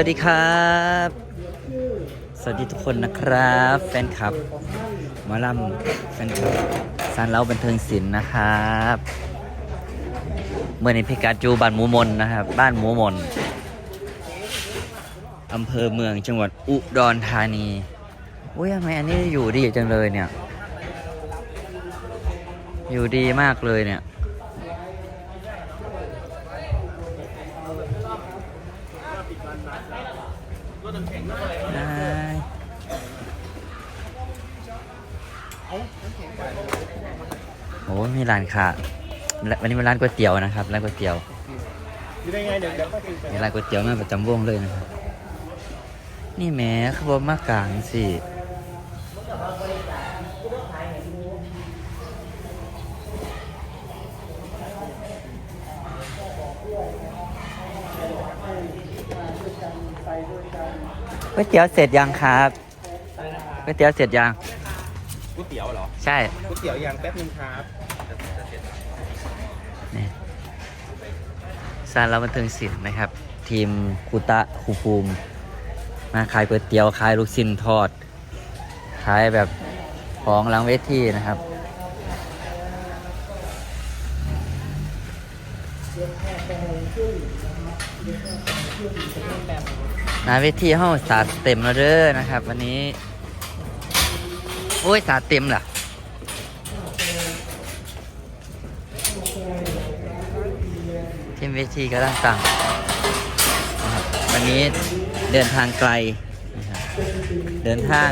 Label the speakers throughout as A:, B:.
A: วัสดีครับ สวัสดีทุกคนนะครับ แฟนคลับหมอลำแฟนคลับซานเล้าบันเทิงศิลป์นะครับเมื่อในพิกาจูบ้านหมูมนนะครับ บ้านหมูมนอำเภอเมืองจังหวัดอุดรธานีอุ้ยทำไมอันนี้อยู่ดีจังเลยเนี่ย อยู่ดีมากเลยเนี่ย ได้โอ้มีร้านค้าวันนี้เป็นร้านก๋วยเตี๋ยวนะครับร้านก๋วยเตี๋ยวมีร้านก๋วยเตี๋ยวมาประจำวงเลยนะครับ นี่แม่ขบวนมากลางสิ ก๋วยเตี๋ยวเสร็จยังครับก๋วยเตี๋ยวเสร็จยัง
B: ก๋วยเตี๋ยวเหรอ
A: ใช่
B: ก๋วยเตี๋ยวยังแป๊บนึงครับ
A: นี่ซานเราบันเทิงศิลป์นะครับ ทีมครูตะครูภูมิ มาขายก๋วยเตี๋ยวขายลูกชิ้นทอด ขายแบบของหลังเวทีนะครับห นาเวทีห้องสาดเต็มแล้วเด้อนะครับ วันนี้ โอ้ยสาดเต็มล่ะทีมเวทีก็ต้องสั่งนะครับวันนี้เดินทางไกลนะครับเดินทาง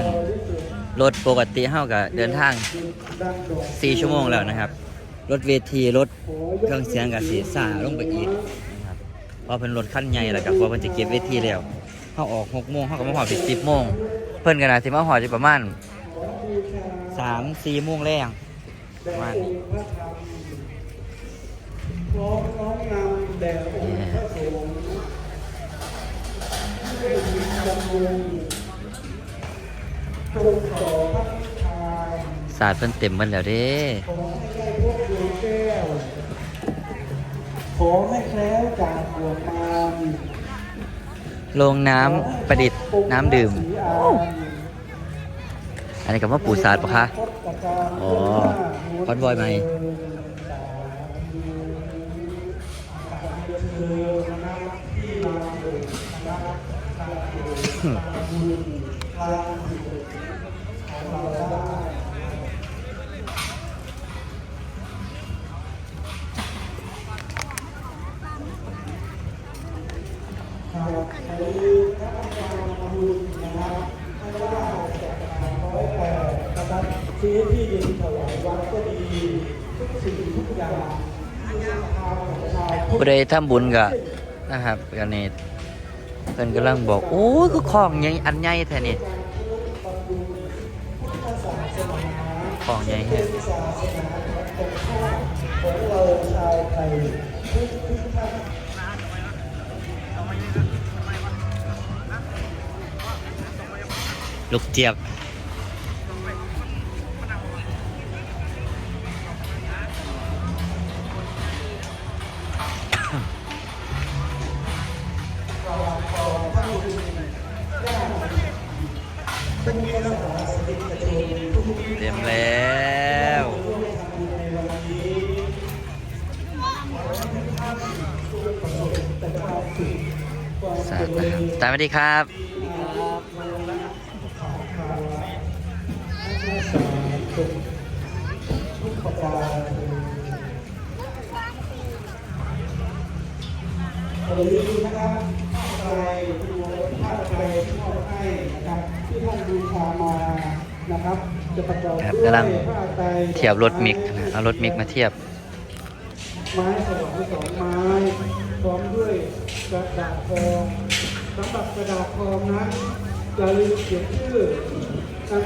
A: รถปกติเท่ากับเดินทาง 4 ชั่วโมงแล้วนะครับ รถเวทีรถเครื่องเสียงกับเสียสาลงไปอีกนะครับเพราะเป็นรถขั้นใหญ่แล้วกับเพราะมันจะเก็บเวทีแล้ว เขาออก6โมงเขาก็มาหอดปิด10โมงเพิ่นกันนะที่มาหอดจะประมาณ3 4โมงแรงประมาณนี้
B: ร้องแรงฆ์ได้ยินจำนวนจงต่อพระนิพพาน
A: ศาสตร์เพิ่นเต็มเบิ่นแล้วเด้
B: ขอให้แก้วขอให้แคล้วจากห่วงมาร
A: โรงน้ำประดิษฐ์น้ำดื่ม อันนี้กับว่าปูศาสตร์ปะคะ อ๋อคอนวอยไหม
B: ซื้อที่ดินถวายวัดก็ดีทุกสิ่งทุกอย่างที่ทางของชาวพุทธ
A: ผู้ใดทำบุญก็นะครับกันนี้เพิ่อนกำลังบอก โอ้ยก็ของใหญ่อันใหญ่แท้นี่ของใหญ่แท
B: ยทุกทุกท่าน
A: ลูกเจี๊ยบ สวัสดีครับ
B: วันนี้นะครับใครดูผ้าไทยที่มอบให้นะครับที่ท่านบูชามานะครับจะประกอบ
A: ครับ
B: ด้วย
A: กำลัง
B: ผ้าไตร
A: เทียบรถมิกนะเอารถมิกมาเทียบ
B: ไม้สว่างสองไม้พร้อมด้วยกระดาษทอง สำหรับกระดาษทองนั้นอย่าลืมเขียนชื่อนะ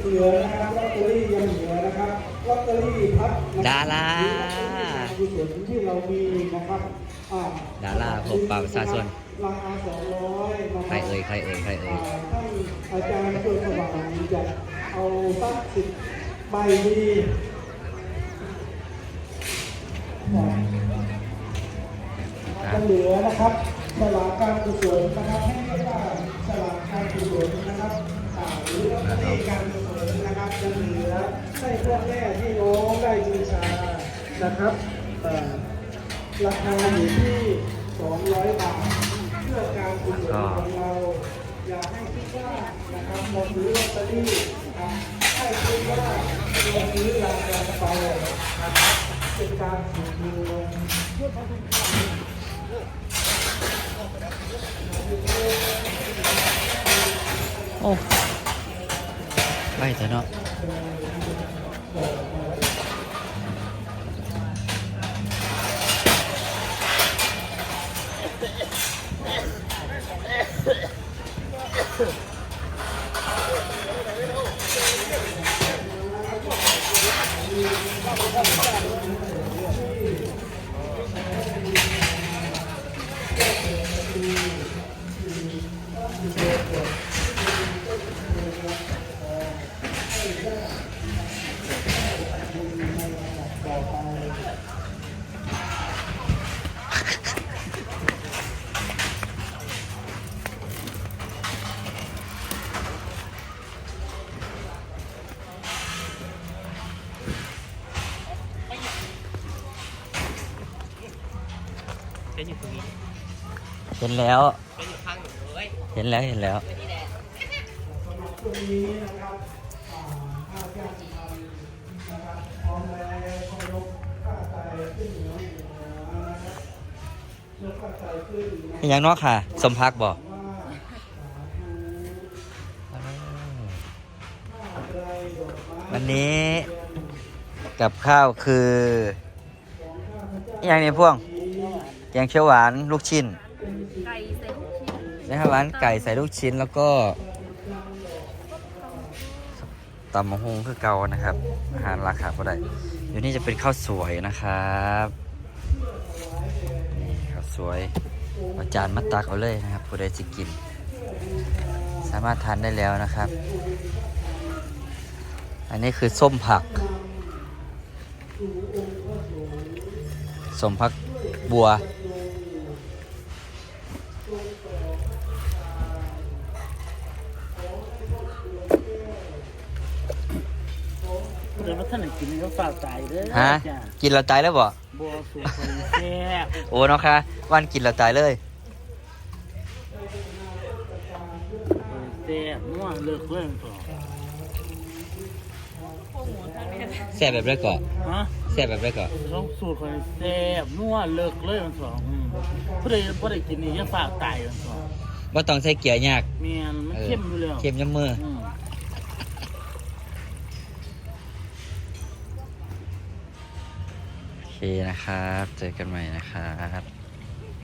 B: เหลือนะครับลอตเตอรี่ยังเหลือนะครับลอตเตอรี่พัดนะครับ
A: ดารา
B: กุศลที่เรามีนะครับอ่า
A: ดาราพบปะประชาชน
B: ราคาสองร้อยนะค
A: ใคร
B: รับ
A: เอ่ยใครเอ่ยใครเอ่ย
B: ท่านอาจารย์ตัวสว่างจะเอาสักสิบใบดี
A: ครับ
B: เหลือ นะครับสลากการกุศลนะครับให้เรียกว่าสลากการกุศลนะครับอ่าหรือลอตเตอรี่การกุศลนะครับยังเหลือให้พ่อแม่พี่น้องได้บูชานะครับเอ่อราคาอยู่ที่ 200 บาทเพื่อการกุศลของเรา อย่าให้คิดว่านะครับเราซื้อลอตเตอรี่นะครับให้คิดว่าเราซื้อรางวัลไปนะครับเป็นการถูกมือ
A: โอ้ไปแต่เนาะ เห็นแล้วเห็นแล้วเห็นแล้ว
B: ช่วงนี้นะครับอ่าข้าพเจ้าทุกท่านนะครับพร้อมแล้วขอยกข้าใจขึ้นเหนือหัวนะครับยกข้าใจขึ้นนะ
A: เป็นหยังเนาะค่ะ สมพักบอก
B: ว่าสาธุข้าใจดอกไม้
A: วันนี้กับข้าวคืออหย่างนี้พ่วงแก งเขียวหวานลูกชิ้น
C: ไก่ใส่ลูกชิ้น
A: นะครับหวานไก่ใส่ลูกชิ้นแล้วก็ตำมะฮุงคือเก่านะครับ อาหารราคาก็ได้เดี๋ยวนี้จะเป็นข้าวสวยนะครับนี่ข้าวสวยเอาจานมาตักเอาเลยนะครับผู้ใดจะกิน สามารถทานได้แล้วนะครับ อันนี้คือส้มผักส้มผักบัว
D: เดี๋ยวมาท่านไหนกินก็ฝากใจเด้อ
A: ฮะ
D: จ้ะ
A: กินเราตายแล้วบ่
D: บัวสูงคนแซ่บ
A: โอ้เนาะค่ะวันกินเราตายเลย
D: แซ่บม่วงเลิกเรื่องต่อ
A: แซ่บแบบไรก่อน
D: ฮะ
A: แซ่บแบบไรก่อน
D: ต้องสูตรคนแซ่บม่วงเลิกเรื่องสองอืมผู้ใดผู้ใดกินนี่ยังฝากใจกันสอง
A: ว่าต้องใส่เกียร์ยาก
D: เมียนมันเข้มอยู่แล้ว
A: เค็มย้ำมือ นะครับ เจอกันใหม่นะครับ